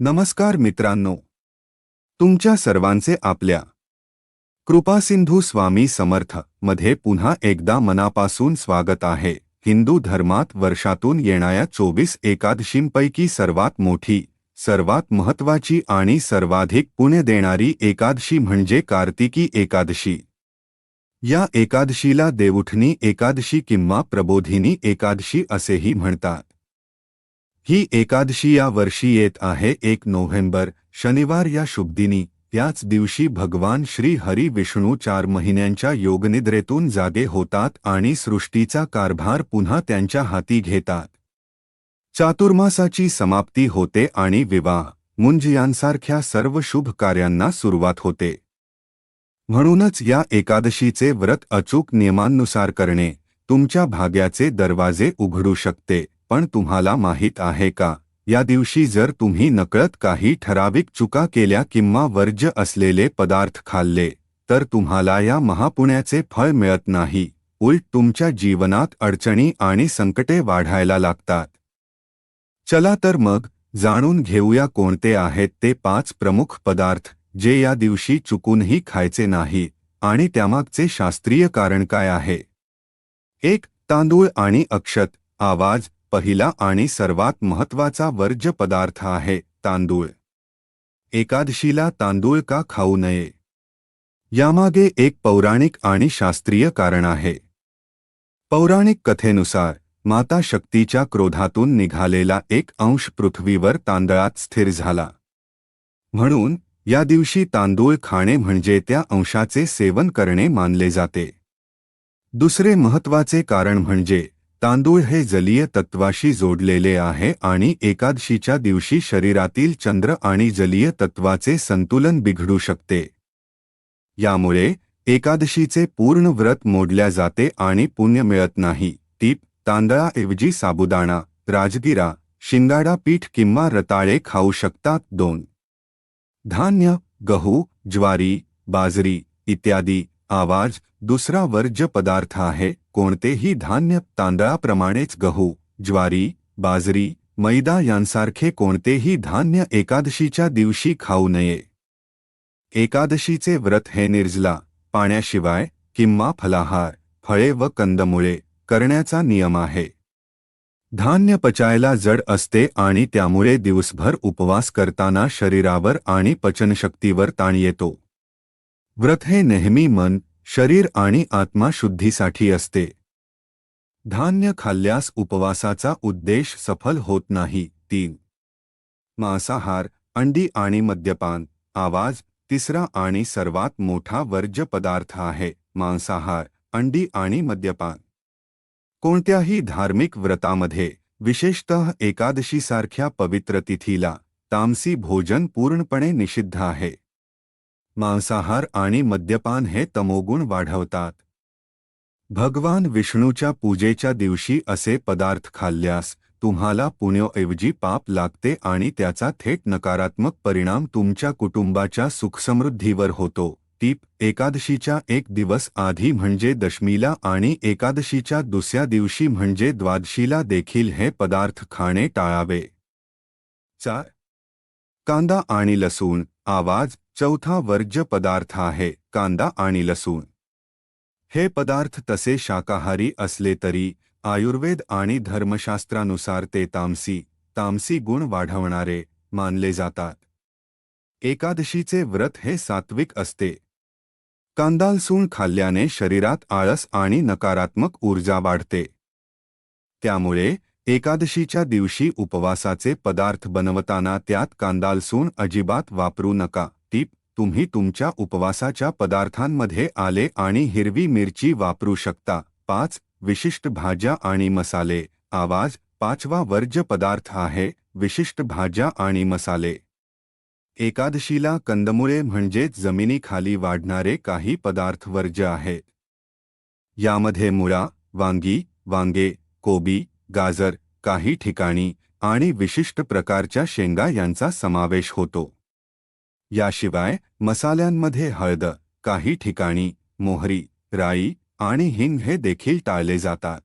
नमस्कार मित्रांनो. तुमच्या सर्वांचे आपल्या कृपासिंधू स्वामी समर्थमध्ये पुन्हा एकदा मनापासून स्वागत आहे. हिंदू धर्मात वर्षातून येणाऱ्या चोवीस एकादशींपैकी सर्वात मोठी सर्वात महत्वाची आणि सर्वाधिक पुण्य देणारी एकादशी म्हणजे कार्तिकी एकादशी. या एकादशीला देवउठणी एकादशी किंवा प्रबोधिनी एकादशी असेही म्हणतात. ही एकादशी या वर्षी येत आहे. एक नोव्हेंबर शनिवार या शुभदिनी. त्याच दिवशी भगवान श्री हरी विष्णू चार महिन्यांच्या योगनिद्रेतून जागे होतात आणि सृष्टीचा कारभार पुन्हा त्यांच्या हाती घेतात. चातुर्मासाची समाप्ती होते आणि विवाह मुंज यांसारख्या सर्व शुभ कार्यांना सुरुवात होते. म्हणूनच या एकादशीचे व्रत अचूक नियमांनुसार करणे तुमच्या भाग्याचे दरवाजे उघडू शकते. पण तुम्हाला माहीत आहे का या दिवशी जर तुम्ही नकळत काही ठराविक चुका केल्या किंवा वर्ज्य असलेले पदार्थ खाल्ले तर तुम्हाला या महापुण्याचे फळ मिळत नाही. उलट तुमच्या जीवनात अडचणी आणि संकटे वाढायला लागतात. चला तर मग जाणून घेऊया कोणते आहेत ते पाच प्रमुख पदार्थ जे या दिवशी चुकूनही खायचे नाही आणि त्यामागचे शास्त्रीय कारण काय आहे. एक तांदूळ आणि अक्षत आवाज पहिला आणि सर्वात महत्त्वाचा वर्ज्य पदार्थ आहे तांदूळ. एकादशीला तांदूळ का खाऊ नये? यामागे एक पौराणिक आणि शास्त्रीय कारण आहे. पौराणिक कथेनुसार माता शक्तीच्या क्रोधातून निघालेला एक अंश पृथ्वीवर तांदळात स्थिर झाला. म्हणून या दिवशी तांदूळ खाणे म्हणजे त्या अंशाचे सेवन करणे मानले जाते. दुसरे महत्त्वाचे कारण म्हणजे तांदूळ हे जलीय तत्वाशी जोडलेले आहे आणि एकादशीच्या दिवशी शरीरातील चंद्र आणि जलीय तत्वाचे संतुलन बिघडू शकते. यामुळे एकादशीचे पूर्ण व्रत मोडल्या जाते आणि पुण्य मिळत नाही. टीप तांदळाऐवजी साबुदाणा राजगिरा शिंगाडा पीठ किंवा रताळे खाऊ शकतात. दोन. धान्य गहू ज्वारी बाजरी इत्यादी आवाज दुसरा वर्ज्य पदार्थ आहे कोणतेही धान्य तांदळाप्रमाणेच गहू ज्वारी बाजरी मैदा यांसारखे कोणतेही धान्य एकादशीच्या दिवशी खाऊ नये. एकादशीचे व्रत हे निर्जला पाण्याशिवाय किंवा फलाहार फळे व कंदमुळे करण्याचा नियम आहे. धान्य पचायला जड असते आणि त्यामुळे दिवसभर उपवास करताना शरीरावर आणि पचनशक्तीवर ताण येतो. व्रत हे नेहमी मन, शरीर आणि आत्मा शुद्धीसाठी असते. धान्य खाल्ल्यास उपवासाचा उद्देश सफल होत नाही. तीन. मांसाहार, अंडी आणि मद्यपान. आवाज़, तिसरा आणि सर्वात मोठा वर्ज्य पदार्थ आहे, मांसाहार, अंडी आणि मद्यपान. कोणत्याही धार्मिक व्रतामध्ये, विशेषतः एकादशीसारख्या पवित्र तिथीला, तामसी भोजन पूर्णपणे निषिद्ध आहे. मांसाहार आणि मद्यपान हे तमोगुण वाढवतात. भगवान विष्णूच्या पूजेच्या दिवशी असे पदार्थ खाल्ल्यास तुम्हाला पुण्याऐवजी पाप लागते आणि त्याचा थेट नकारात्मक परिणाम तुमच्या कुटुंबाच्या सुखसमृद्धीवर होतो. टीप एकादशीच्या एक दिवस आधी म्हणजे दशमीला आणि एकादशीच्या दुसऱ्या दिवशी म्हणजे द्वादशीला देखील हे पदार्थ खाणे टाळावे. चार कांदा आणि लसूण. आवाज़, चौथा वर्ज्य पदार्थ आहे. कांदा आणि लसूण. हे पदार्थ तसे शाकाहारी असले तरी, आयुर्वेद आणि धर्मशास्त्रानुसार ते तामसी तामसी गुण वाढवणारे, मानले जातात. एकादशीचे व्रत हे सात्विक असते. कांदालसूण खाल्ल्याने शरीरात आळस आणि नकारात्मक ऊर्जा वाढते. त्यामुळे एकादशीच्या दिवशी उपवासाचे पदार्थ बनवताना त्यात कांदालसून अजिबात वापरू नका. टीप तुम्ही तुमच्या उपवासाच्या पदार्थांमध्ये आले आणि हिरवी मिरची वापरू शकता. पाच विशिष्ट भाज्या आणि मसाले. आवाज पाचवा वर्ज्य पदार्थ आहे विशिष्ट भाज्या आणि मसाले. एकादशीला कंदमुळे म्हणजेच जमिनीखाली वाढणारे काही पदार्थ वर्ज्य आहेत यामध्ये मुळा वांगी वांगे कोबी गाजर काही ठिकाणी आणि विशिष्ट प्रकारच्या शेंगा यांचा समावेश होतो. याशिवाय मसाल्यांमध्ये हळद काही ठिकाणी मोहरी राई आणि हिंग हे देखील टाळले जातात.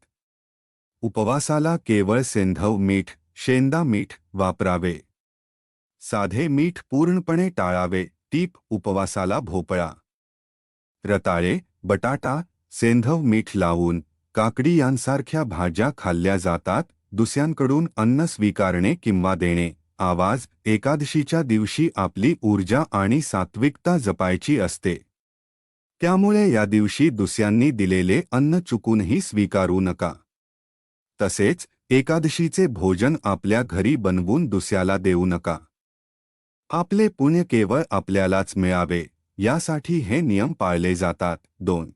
उपवासाला केवळ सेंधव मीठ शेंदा मीठ वापरावे. साधे मीठ पूर्णपणे टाळावे तीप उपवासाला भोपळा. रताळे बटाटा सेंधव मीठ लावून काकडी यांसारख्या भाज्या खाल्ल्या जातात दुसऱ्यांकडून अन्न स्वीकारणे किंवा देणे. आवाज एकादशीच्या दिवशी आपली ऊर्जा आणि सात्विकता जपायची असते. त्यामुळे या दिवशी दुसऱ्यांनी दिलेले अन्न चुकूनही स्वीकारू नका. तसेच एकादशीचे भोजन आपल्या घरी बनवून दुसऱ्याला देऊ नका. आपले पुण्य केवळ आपल्यालाच मिळावे यासाठी हे नियम पाळले जातात. दोन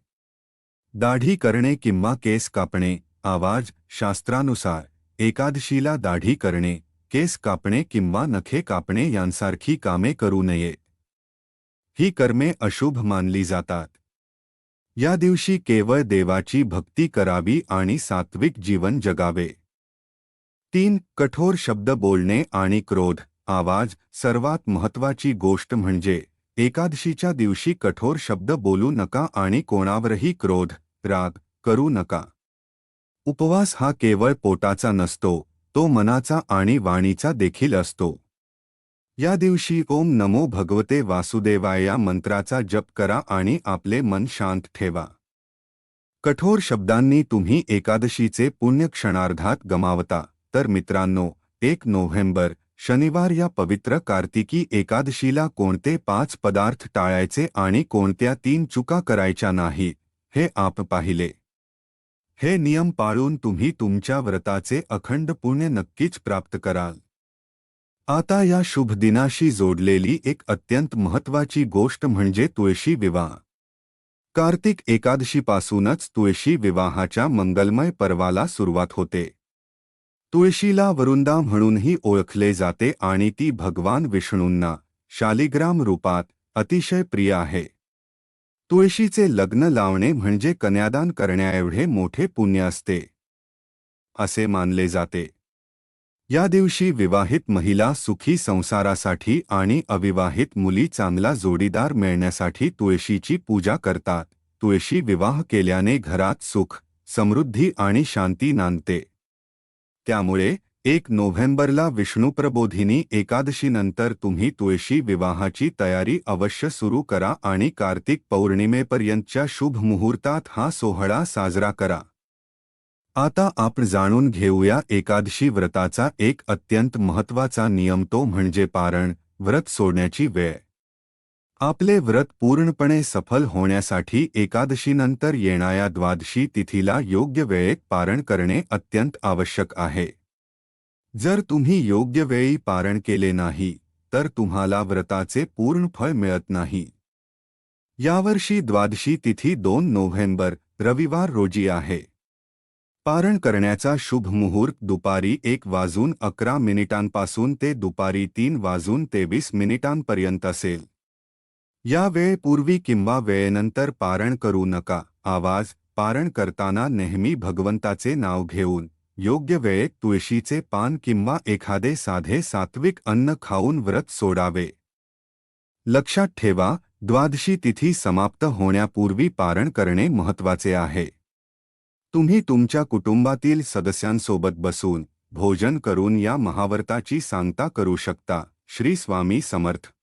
दाढी करणे किंवा केस कापणे, आवाज़ शास्त्रानुसार, एकादशीला दाढी करणे, केस कापणे किंवा नखे कापणे यांसारखी कामे करू नये. ही कर्मे अशुभ मानली जातात. या दिवशी केवळ देवाची भक्ती करावी आणि सात्विक जीवन जगावे. तीन, कठोर शब्द बोलणे आणि क्रोध, आवाज़ सर्वात महत्वाची गोष्ट म्हणजे, एकादशीच्या दिवशी कठोर शब्द बोलू नका आणि कोणावरही क्रोध राग करू नका. उपवास हा केवळ पोटाचा नसतो तो मनाचा आणि वाणीचा देखील असतो. या दिवशी ओम नमो भगवते वासुदेवाय या मंत्राचा जप करा आणि आपले मन शांत ठेवा. कठोर शब्दांनी तुम्ही एकादशीचे पुण्य क्षणार्धात गमावता. तर मित्रांनो एक नोव्हेंबर शनिवार या पवित्र कार्तिकी एकादशीला कोणते पाच पदार्थ टाळायचे आणि कोणत्या तीन चुका करायच्या नाहीत हे आप पाहिले. हे नियम पाळून तुम्ही तुमच्या व्रताचे अखंड पुण्य नक्कीच प्राप्त कराल. आता या शुभ दिनाशी जोडलेली एक अत्यंत महत्वाची गोष्ट म्हणजे तुळशी विवाह. कार्तिक एकादशीपासूनच तुळशी विवाहाच्या मंगलमय पर्वाला सुरुवात होते. तुळशीला वरुंदा म्हणूनही ओळखले जाते आणि ती भगवान विष्णूंना शालिग्राम रूपात अतिशय प्रिय आहे. तुळशीचे लग्न लावणे म्हणजे कन्यादान करण्याएवढे मोठे पुण्य असते. असे मानले जाते. या दिवशी विवाहित महिला सुखी संसारासाठी आणि अविवाहित मुली चांगला जोडीदार मिळण्यासाठी तुळशीची पूजा करतात. तुळशी विवाह केल्याने घरात सुख समृद्धी आणि शांती नांदते. त्यामुळे एक नोव्हेंबरला विष्णुप्रबोधिनी एकादशीनंतर तुम्ही तुळशी विवाहाची तयारी अवश्य सुरू करा आणि कार्तिक पौर्णिमेपर्यंतच्या शुभ मुहूर्तात हा सोहळा साजरा करा. आता आपण जाणून घेऊया एकादशी व्रताचा एक अत्यंत महत्त्वाचा नियम तो म्हणजे पारण व्रत सोडण्याची वेळ. आपले व्रत पूर्णपणे सफल होण्यासाठी एकादशीनंतर येणाऱ्या द्वादशी तिथीला योग्य वेळेत पारण करणे अत्यंत आवश्यक आहे. जर तुम्ही योग्य वेळी पारण केले नाही, तर तुम्हाला व्रताचे पूर्ण फळ मिळत नाही. यावर्षी द्वादशी तिथी दोन नोव्हेंबर, रविवार रोजी आहे. पारण करण्याचा शुभ मुहूर्त दुपारी एक वाजून अकरा मिनिटांपासून ते दुपारी तीन वाजून तेवीस मिनिटांपर्यंत असेल. या वेळेपूर्वी किंवा वेळेनंतर पारण करू नका, आवाज़, पारण करताना नेहमी भगवंताचे नाव घेऊन. योग्य वेळेत तुळशीचे पान किंवा एखादे साधे सात्विक अन्न खाऊन व्रत सोडावे. लक्षात ठेवा द्वादशी तिथी समाप्त होण्यापूर्वी पारण करणे महत्त्वाचे आहे. तुम्ही तुमच्या कुटुंबातील सदस्यांसोबत बसून भोजन करून या महाव्रताची सांगता करू शकता. श्री स्वामी समर्थ.